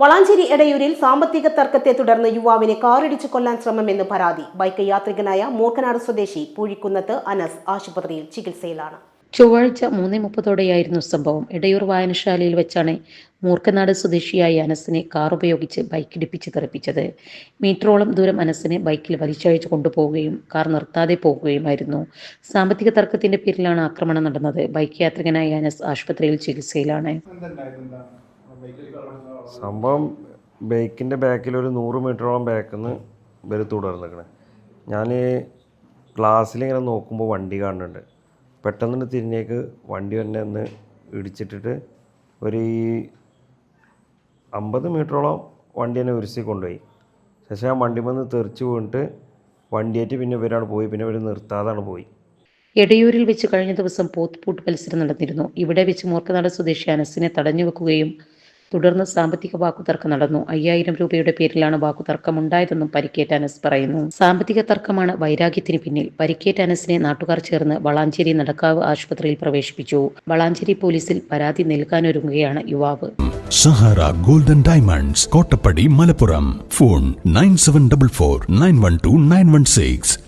വളാഞ്ചേരി എടയൂരിൽ സാമ്പത്തിക തർക്കത്തെ തുടർന്ന് യുവാവിനെ കാറിടിച്ച് കൊല്ലാൻ ശ്രമമെന്ന് പരാതി. ബൈക്ക് യാത്രികനായ മൂർക്കനാട് സ്വദേശി പൂഴിക്കുന്നത്ത് അനസ് ആശുപത്രിയിൽ ചികിത്സയിലാണ്. ചൊവ്വാഴ്ച മൂന്നേ മുപ്പതോടെയായിരുന്നു സംഭവം. ഇടയൂർ വായനശാലയിൽ വെച്ചാണ് മൂർക്കനാട് സ്വദേശിയായ അനസിനെ കാർ ഉപയോഗിച്ച് ബൈക്ക് ഇടിപ്പിച്ച് തെറിപ്പിച്ചത്. മീറ്ററോളം ദൂരം അനസിനെ ബൈക്കിൽ വലിച്ചഴിച്ചു കൊണ്ടുപോവുകയും കാർ നിർത്താതെ പോകുകയുമായിരുന്നു. സാമ്പത്തിക തർക്കത്തിന്റെ പേരിലാണ് ആക്രമണം നടന്നത്. ബൈക്ക് യാത്രികനായ അനസ് ആശുപത്രിയിൽ ചികിത്സയിലാണ്. സംഭവം ബൈക്കിന്റെ ബാക്കിൽ ഒരു നൂറ് മീറ്ററോളം ബാക്കിൽ നിന്ന് ഇവർ തുടർന്നിക്കണേ. ഞാൻ ക്ലാസ്സിൽ ഇങ്ങനെ നോക്കുമ്പോൾ വണ്ടി കാണുന്നുണ്ട്. പെട്ടെന്ന് തിരിഞ്ഞേക്ക് വണ്ടി തന്നെ ഒന്ന് ഇടിച്ചിട്ടിട്ട് ഒരു ഈ അമ്പത് മീറ്ററോളം വണ്ടി തന്നെ ഉരുസി കൊണ്ടുപോയി. ശേഷം ആ വണ്ടി വന്ന് തെറിച്ച് പോയിട്ട് വണ്ടിയേറ്റ് പിന്നെ ഇവരാണ് പോയി. പിന്നെ ഇവർ നിർത്താതാണ് പോയി. എടയൂരിൽ വെച്ച് കഴിഞ്ഞ ദിവസം പോത്ത്പൂട്ട് മത്സരം നടന്നിരുന്നു. ഇവിടെ വെച്ച് മൂർക്കനാട് സ്വദേശി അനസിനെ തടഞ്ഞു വെക്കുകയും തുടർന്ന് സാമ്പത്തിക വാക്കുതർക്കം നടന്നു. അയ്യായിരം രൂപയുടെ പേരിലാണ് വാക്കുതർക്കം ഉണ്ടായതെന്നും പരിക്കേറ്റ അനസ് പറയുന്നു. സാമ്പത്തിക തർക്കമാണ് വൈരാഗ്യത്തിന് പിന്നിൽ. പരിക്കേറ്റ അനസിനെ നാട്ടുകാർ ചേർന്ന് വളാഞ്ചേരി നടക്കാവ് ആശുപത്രിയിൽ പ്രവേശിപ്പിച്ചു. വളാഞ്ചേരി പോലീസിൽ പരാതി നൽകാനൊരുങ്ങുകയാണ് യുവാവ്. Sahara golden diamonds Kottappadi Malappuram. Phone nine seven double four nine one two nine one six.